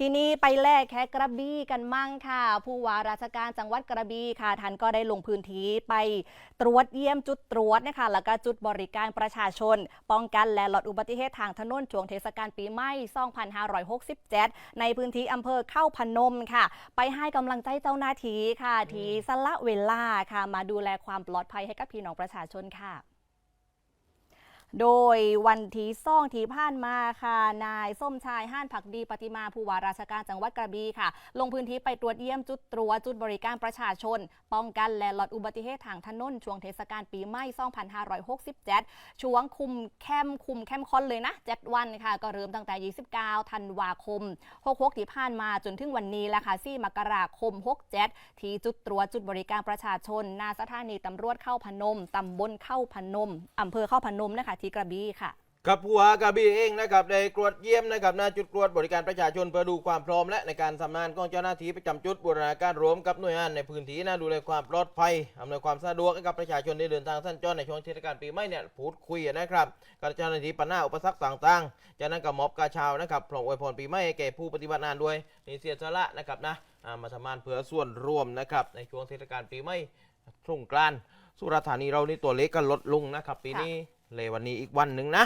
ทีนี้ไปแลกแค่กระบี่กันมั่งค่ะ ผู้ว่าราชการจังหวัดกระบี่ค่ะท่านก็ได้ลงพื้นที่ไปตรวจเยี่ยมจุดตรวจนะคะแล้วก็จุดบริการประชาชน ป้องกันและลดอุบัติเหตุทางถนนช่วงเทศกาลปีใหม่ 2567 ในพื้นที่อำเภอเข้าพนมค่ะ ไปให้กำลังใจเจ้าหน้าที่ค่ะ ที่สละเวลาค่ะ มาดูแลความปลอดภัยให้กับพี่น้องประชาชนค่ะ โดยวันที่ซ่องที่ผ่านมาค่ะ นายส้มชายห้านผักดีปฏิมาผู้ว่าราชการจังหวัดกระบี่ค่ะ ลงพื้นที่ไปตรวจเยี่ยมจุดตรวจจุดบริการประชาชน ป้องกันและลดอุบัติเหตุทางถนนช่วงเทศกาลปีใหม่2567 ช่วงคุมเข้มคุมเข้มข้นเลยนะ 7 วันค่ะ ก็เริ่มตั้งแต่ 29 ธันวาคม 66 ที่ผ่านมาจนถึงวันนี้แหละค่ะ4มกราคม 67 ที่จุดตรวจจุดบริการประชาชนหนาสถานีตำรวจเข้าพนมตำบลเข้าพนมอำเภอเข้าพนมนะคะที่กระบี่ค่ะกับผู้ว่ากระบี่เองนะครับได้ตรวจเยี่ยมนะครับหน้าจุดตรวจบริการประชาชนเพื่อดูความพร้อมและในการทำงานของเจ้าหน้าที่ประจำจุดบูรณาการรวมกับหน่วยงานในพื้นที่นะดูแลความปลอดภัยอำนวยความสะดวกให้กับประชาชนที่เดินทางสัญจรในช่วงเทศกาลปีใหม่เนี่ยพูดคุยนะครับกับเจ้าหน้าที่ปัญหาอุปสรรคต่างๆจากนั้นกับมอบกาชาวนะครับพร้อมอวยพรปีใหม่แก่ผู้ปฏิบัติงานด้วยนี่เสียสละนะครับนะมาทำงานเพื่อส่วนรวมนะครับในช่วงเทศกาลปีใหม่สงกรานต์สุราษฎร์ธานีเรานี่ตัวเลขก็ลดลงนะครับปีนี้ เลยวันนี้อีกวันหนึ่งนะ